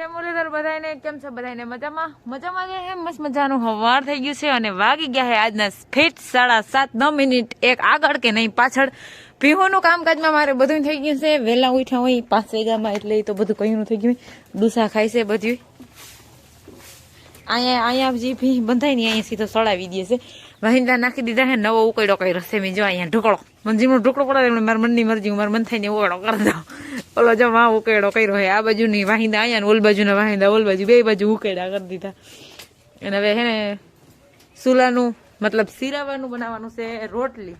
જય બધાને કેમ છે? બધાને મજામાં? મજામાં જે છે મસ્ત મજાનું હવાર થઈ ગયું છે અને વાગી ગયા છે આજના ફીટ સાડા સાત, નવ મિનિટ એક આગળ કે નહીં પાછળ. પીવાનું કામકાજમાં મારે બધું થઈ ગયું છે. વહેલા ઉઠ્યા હોય, પાંચ વેગામાં એટલે તો બધું કયું થઈ ગયું ડુસા ખાય છે બધું. અહીંયા અહીંયા જે ભી બંધાય ને, અહીંયા સીધો સળાવી દે છે. વાહિંદા નાખી દીધા છે નવો ઉકડો કઈ રસે મેં જો અહીંયા ઢોકળો. મને જેમનો ઢોકળો પડે મારા મનની મરજી મારા મન થાય ને ઉકળો કરી દો ઓલો જો માં ઉકેડો કર્યો હોય આ બાજુની વાહિંદા અહીંયા ને, ઓલ બાજુના વાહિંદા, ઓલ બાજુ બે બાજુ ઉકેડા કરી દીધા. અને હવે હે ને, સુલાનું, મતલબ સિરાવાનું બનાવવાનું છે રોટલી.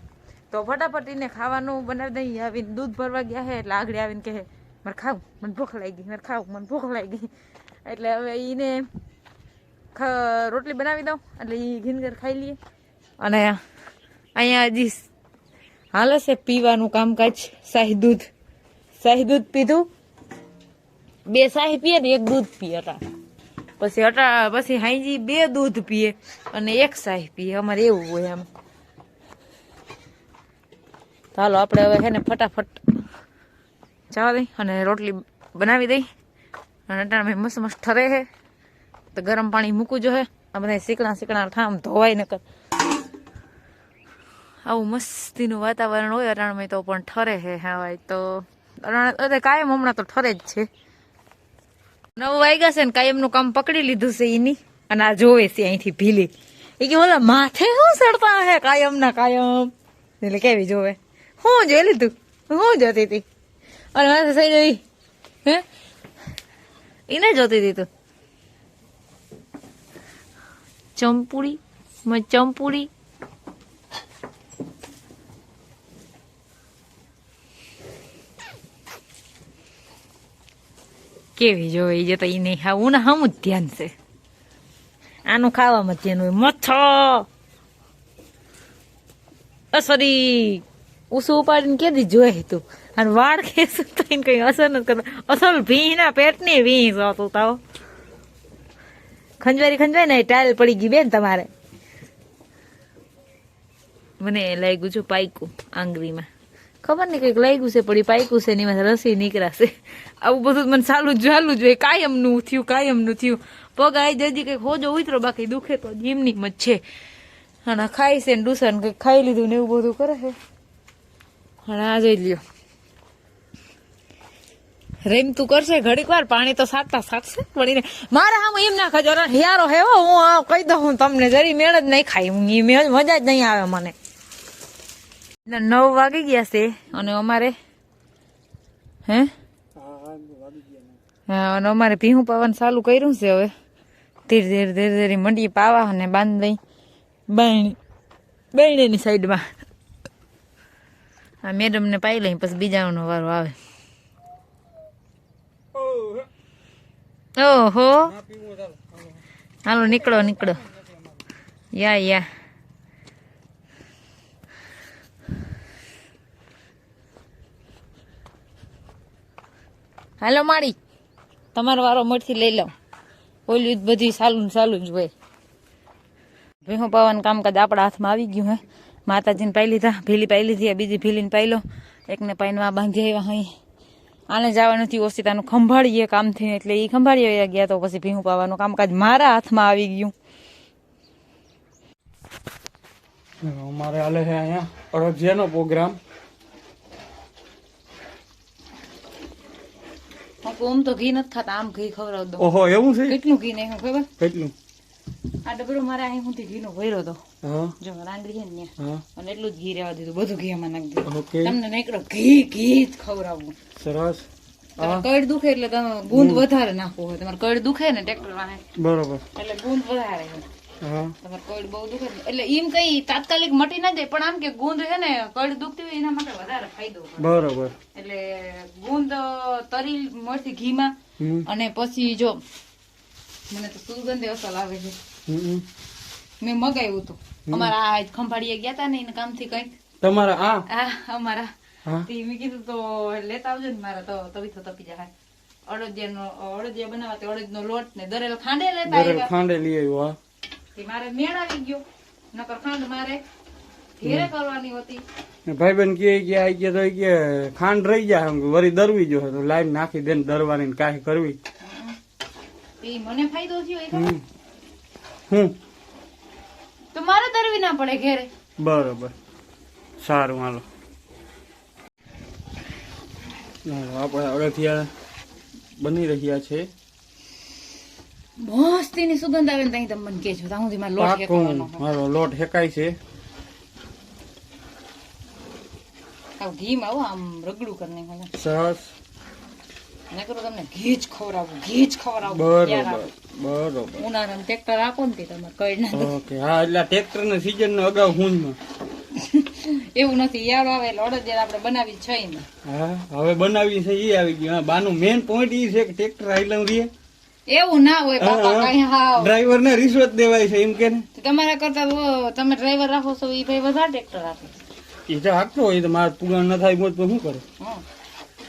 તો ફટાફટ એને ખાવાનું બનાવી દઈ આવીને દૂધ ભરવા ગયા હે, એટલે આગળ આવીને કહે, મારે ખાવું, મને ભૂખ લાગી, મારે ખાવું, મને ભૂખ લાગી. એટલે હવે એને રોટલી બનાવી દઉં, એટલે એ ઘીનગર ખાઈ લઈએ. અને અહીંયા હજી હાલે છે પીવાનું કામકાજ, શાહી દૂધ. શાહી દૂધ પીધું? બે શાહી પીએ ને એક દૂધ પીએ અટા પછી અટા પછી હાઈજી બે દૂધ પીએ અને એક શાહી પીએ. અમારે એવું હોય એમ. ચાલો આપણે હવે છે ને ફટાફટ ચાવા દઈ અને રોટલી બનાવી દઈ. અને અટાણે મસ્ત મસ્ત ઠરે છે તો ગરમ પાણી મૂકવું જોઈએ. આ બધા શીકણા શીકણા થામ ધોવાય ન કર આવું મસ્તીનું વાતાવરણ હોય અટાણમાં તો પણ ઠરે છે હા તો અરે કાયમ હમણાં તો ઠરે જ છે. નવ વાગ્યા છે ને કાયમનું કામ પકડી લીધું છે એની અને આ જોવે છે અહીંથી ભીલી. એ કે ઓલા માથે શું સડતા હે કાયમ ના કાયમ? એટલે કેવી જોવે? હું જોઈ લીધું હું જોતી હતી અને માથે થઈ ગઈ. હે? એને જોતી હતી તું ચંપુડી ચંપુડી કેવી જોઈ જે તો એ નહીં હા હું હમ જ ધ્યાન છે આનું ખાવામાં ધ્યાન મચ્છો અસરી ઉસું ઉપાડીને કેદી જોઈ તું અને વાળ ખેસું તો એને કઈ અસર નથી કરતા અસલ ભીના પેટની ભી જોતું તાવ ખંજવારી ખંજવાય ને ટાઈલ પડી ગઈ બેન તમારે મને લાગ્યું છું પાઇકું આંગળીમાં ખબર નહીં, કંઈક લાગ્યું છે પડી પાક્યું છે ને એમાં રસી નીકળાશે. આવું બધું મને ચાલુ ચાલુ જોઈએ કાયમનું થયું કાયમનું થયું. પગ આવી જજી, કંઈક હોજો ઉતરો, બાકી દુખે તો જીમની જ છે. અને ખાય છે ને ડુસન કંઈક ખાઈ લીધું ને એવું બધું કરે છે. અને આ જોઈ લ્યો. રેમ તું કરશે, ઘડીક વાર પાણી તો સાટતા સાટશે પડીને મારે આમ એમ ના ખાજો અરે હિયારો હે કહી દઉં હું તમને, જરી મેળ જ નહીં ખાઈ હું મજા જ નહીં આવે મને. નવ વાગી ગયા છે. અને અમારે, હે? હા, અને અમારે ભીહું પાવાનું ચાલુ કર્યું છે હવે. ધીરે ધીરે ધીરે ધીરે મંડી પાવા અને બાંધ દઈ બાયણી બાયણીની સાઈડમાં. આ મેડમને પાઈ લઈ પછી બીજાનો વારો આવે. ઓહો. હાલો, નીકળો નીકળો. યા યા. હાલો માળી. તમારો વારો મળથી લઈ લો ઓલું જ બધી સાલું ને સાલું જ હોય. ભીહું પાવાનું કામકાજ આપણા હાથમાં આવી ગયું હે. માતાજીને પાઈ લીધા ભીલી પાઈ લીધી બીજી ભીલીને પાઈ લો. એકને પાઈનમાં બાંધી આવ્યા અહીં આને જવાનું થયું ઓશિતાનું ખંભાળીએ કામથી એટલે એ ખંભાળીએ ગયા તો પછી ભીહું પાવાનું કામકાજ મારા હાથમાં આવી ગયું. અમારે હાલે છે અહીંયા અડદિયાનો પ્રોગ્રામ. ઓમ તો ઘી નથી ખાતા આમ ઘી ખવડાવ દો ઓહો એવું છે? કેટલું ઘી નાખ્યું ખબર? કેટલું? આ ડબરો મારે અહીં હું ઘીનો ભર્યો હતો. જો રાંગડી છે ને અને એટલું જ ઘી રહેવા દીધું બધું ઘી એમાં નાખી દીધું. તમને નીકળો ઘી ઘી જ ખવડાવવું સરસ. કડ દુખે એટલે તમે ગુંદ વધારે નાખવું હોય. તમારે કડ દુખે ને ટ્રેક્ટર વાહે બરોબર. એટલે ગુંદ વધારે તમારે કડ બહુ દુખે એટલે એમ કઈ તાત્કાલિક મટી ના જાય પણ આમ કે ગુંદ છે ને કડ દુખતી હોય એના માટે વધારે ફાયદો બરોબર. એટલે ગુંદ તરી મળતી ઘીમાં અને પછી જો મને તો સુગંધ અસલ આવે છે. મેં મગાવ્યું હતું. અમારા આ ખંભાળીએ ગયા હતા ને એના કામથી કંઈક. તમારા આ? આ અમારા. હા. મેં કીધું તો લેતા આવજો ને મારા તો તવી તો તપી જાય. અડદિયાનો અડદિયા બનાવવા તે અડદનો લોટ ને દરેલ ખાંડે લેતા આવ્યા. ખાંડે લઈ આવ્યો હા. તે મારે મેળ ગયો. નકર ખાંડ મારે ઘેરે કરવાની હતી. ને ભાઈબંધ કે આ ગયા તો કે ખાંડ રહી જાય વરી દરવી જો તો લાઈન નાખી દે દરવાની કાંઈ કરવી. એ મને ફાયદો થયો હું? તો મારે તરવી ના પડે ઘેરે. બરોબર. સારું હાલો. આપણે અડદિયા બની રહ્યા છે. મસ્તીની સુગંધ આવે ને ત્યાં તમે મને કહેજો. ત્યાં સુધી મારે લોટ પાકું શેકવાનો મારો લોટ હેકાય છે. આવું ઘીમાં આવો આમ રગડું કરી નાખો સરસ. કીધું તમને ઘી જ ખવડાવું ઘી જ ખવડાવું. બરોબર. બરોબર. ઉનાળામાં ટ્રેક્ટર આપો ને તે તમારે કઈ ના ઓકે હા એટલે ટ્રેક્ટર ને સીઝન નો અગાઉ હું એવું નથી યાળો આવે એટલે અડદિયાર આપણે બનાવી છે હા હવે બનાવી છે એ આવી ગયું. હા બાનું મેન પોઈન્ટ એ છે કે ટ્રેક્ટર આઈલમ રીએ એવું ના હોય બાપા કઈ હા ડ્રાઈવર ને રિશ્વત દેવાય છે એમ કે તમારા કરતા તો તમે ડ્રાઈવર રાખો છો એ ભાઈ વધારે ટ્રેક્ટર રાખે એ જો હાકતો હોય તો મારે પુગાણ ન થાય મોજ તો શું કરે? હં.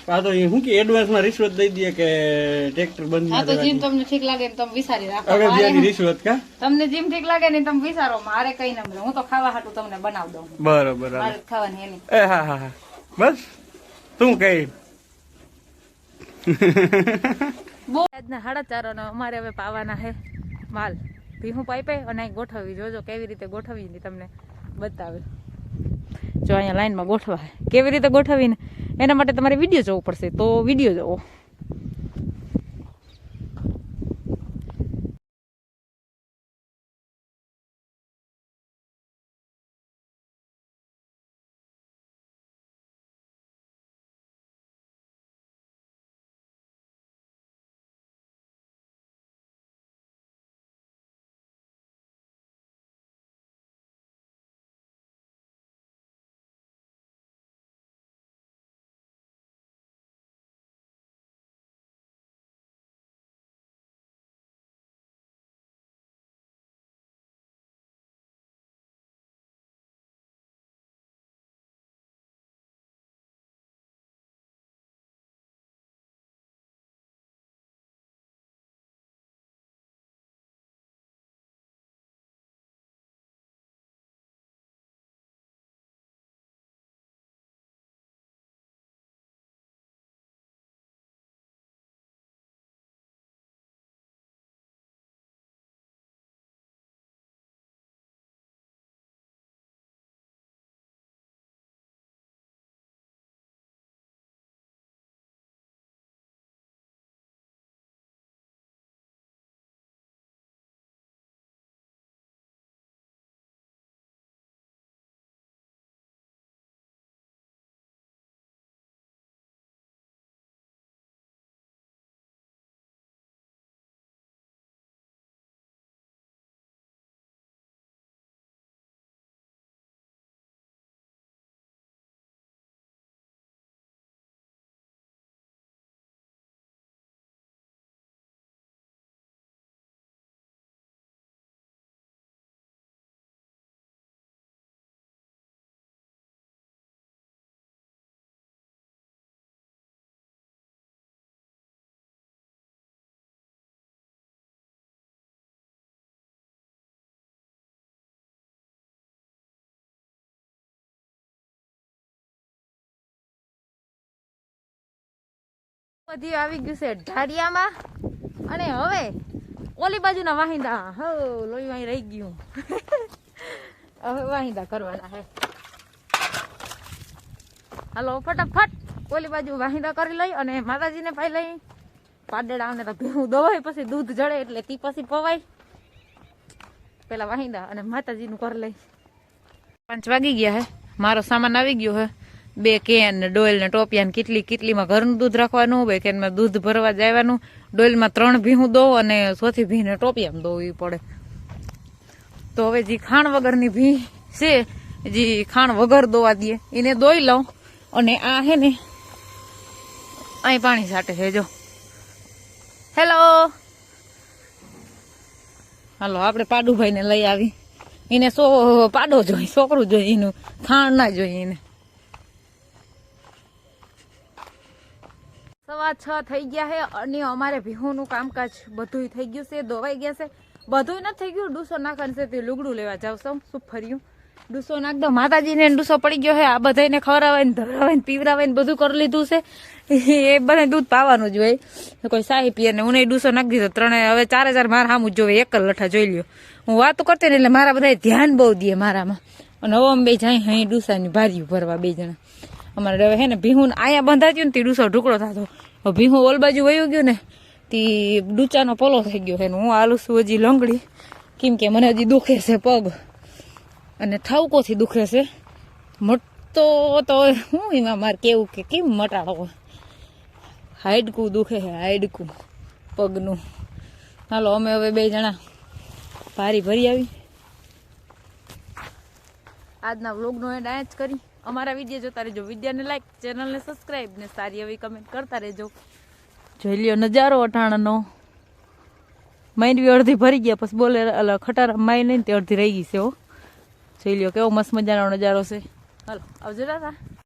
આ તો એ શું કે એડવાન્સમાં રિશ્વત દઈ દે કે ટ્રેક્ટર બંધ હા તો જેમ તમને ઠીક લાગે ને તમે વિચારી રાખો. મારે- રિશ્વત કા? તમને જેમ ઠીક લાગે ને તમે વિચારો મારે કઈ ના મળે. હું તો ખાવા હાટું તમને બનાવી દઉં. બરોબર મારે ખાવાની એની. એ હા હા હા. બસ તું કઈ. બહુ આજના સાડા ચાર અને અમારે હવે પાવાના હે માલ. ભીહું પાઇપે અને અહીં ગોઠવવી. જોજો કેવી રીતે ગોઠવી ને તમને બતાવે. જો અહીંયા લાઈનમાં ગોઠવા કેવી રીતે ગોઠવીને? એના માટે તમારે વીડિયો જોવો પડશે તો વીડિયો જોવો. બધી આવી ગયું છે ઢાડિયામાં અને હવે ઓલી બાજુના વાહિંદા, હો, લોહી વાહી રહી ગયું. હવે વાહિંદા કરવાના હે હાલો, ફટાફટ ઓલી બાજુ વાહિંદા કરી લઈ અને માતાજીને પાઈ લઈ. પાડેડાને તો ભેહું દવાય પછી દૂધ જડે એટલે તી પછી પવાય. પેલા વાહિંદા અને માતાજીનું કરી લઈ. પાંચ વાગી ગયા હે. મારો સામાન આવી ગયો હે. બે કેન ને ડોયલ ને ટોપિયા ને કેટલી કેટલીમાં ઘરનું દૂધ રાખવાનું, બે કેનમાં દૂધ ભરવા જવાનું ડોયલમાં ત્રણ ભીહું દો અને ચોથી ભીને ટોપિયામાં દોવી પડે. તો હવે જે ખાણ વગરની ભી છે, જે ખાણ વગર દોવા દે એને દોઈ લઉં અને આ હે ને અહીં પાણી સાટે છે હેલો હાલો, આપણે પાડુભાઈને લઈ આવી. એને સો પાડો જોઈએ, છોકરું જોઈએ એનું, ખાણ ના જોઈએ એને. સવા છ થઈ ગયા છે અને અમારે ભીહોનું કામકાજ બધું થઈ ગયું છે, ધોવાઈ ગયા છે. બધું નથી થઈ ગયું, ડૂસો નાખવાનું છે, તે લુગડું લેવા જાવ સૌ શું ફર્યું? ડૂસો નાખ દો. માતાજીને ડૂસો પડી ગયો છે આ બધાને ખવડાવે ને ધરાવે ને પીવરાવાય ને બધું કરી લીધું છે. એ બધા દૂધ પાવાનું જ હોય. કોઈ સાહી પીએ ને હું ડૂસો નાખી દીધો. ત્રણે હવે ચારે ચાર મારા સામું જોવે, એક લઠા જોઈ લ્યો. હું વાતો કરતી ને એટલે મારા બધા ધ્યાન બહુ દે મારામાં. અને હવે અમે બે જાય અહીં ડૂસાની ભાર્યું ભરવા બે જણા. અમારે હવે હે ને ભીહું આયા બંધાતી ને તે ડૂસો ઢુકડો થતો. હવે ભીહું ઓલ બાજુ વયો ગયો ને, તી ડૂચાનો પોલો થઈ ગયો છે હું આલું છું હજી લંગડી. કેમ કે મને હજી દુખે છે પગ. અને ઠાવકોથી દુખે છે. મોટો તો હું એમાં મારે કેવું કે કેમ મટાડો? હાઈડકું દુખે છે હાઈડકું પગનું. હાલો, અમે હવે બે જણા ભારી ભરી આવી. આજના વ્લોગનો એન્ડ જ કરી. અમારા વીડિયો જોતા રહેજો. વિડીયોને લાઈક ચેનલને સબસ્ક્રાઈબ ને સારી એવી કમેન્ટ કરતા રહેજો. જોઈ લ્યો નજારો અટાણાનો બી અડધી ભરી ગયા, પછી બોલે ખટારા માઈ નહીં તે અડધી રહી ગઈ છે હો. જોઈ લ્યો કેવો મસ્ત મજાનો નજારો છે. હાલો, આવજો દાદા